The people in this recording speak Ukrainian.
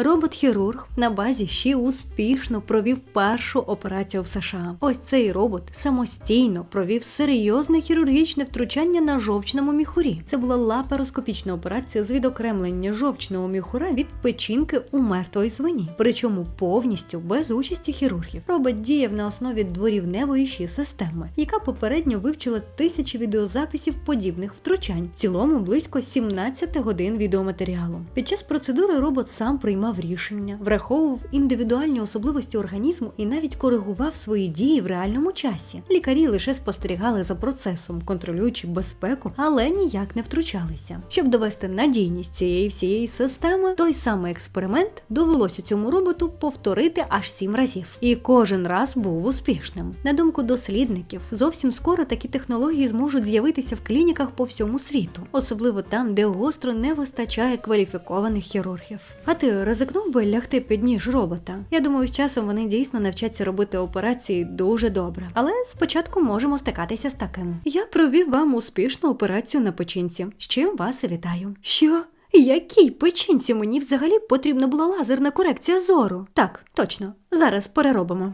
Робот-хірург на базі ЩІ успішно провів першу операцію в США. Ось цей робот самостійно провів серйозне хірургічне втручання на жовчному міхурі. Це була лапароскопічна операція з відокремлення жовчного міхура від печінки у мертвої свині, причому повністю без участі хірургів. Робот діяв на основі дворівневої щі системи, яка попередньо вивчила тисячі відеозаписів подібних втручань. В цілому близько 17 годин відеоматеріалу. Під час процедури робот сам приймав рішення, враховував індивідуальні особливості організму і навіть коригував свої дії в реальному часі. Лікарі лише спостерігали за процесом, контролюючи безпеку, але ніяк не втручалися. Щоб довести надійність цієї всієї системи, той самий експеримент довелося цьому роботу повторити аж сім разів. І кожен раз був успішним. На думку дослідників, зовсім скоро такі технології зможуть з'явитися в клініках по всьому світу, особливо там, де гостро не вистачає кваліфікованих хірургів. А ти ризикнув би лягти під ніж робота? Я думаю, з часом вони дійсно навчаться робити операції дуже добре. Але спочатку можемо стикатися з таким. Я провів вам успішну операцію на печінці, з чим вас вітаю. Що? Якій печінці мені взагалі потрібна була лазерна корекція зору? Так, точно, зараз переробимо.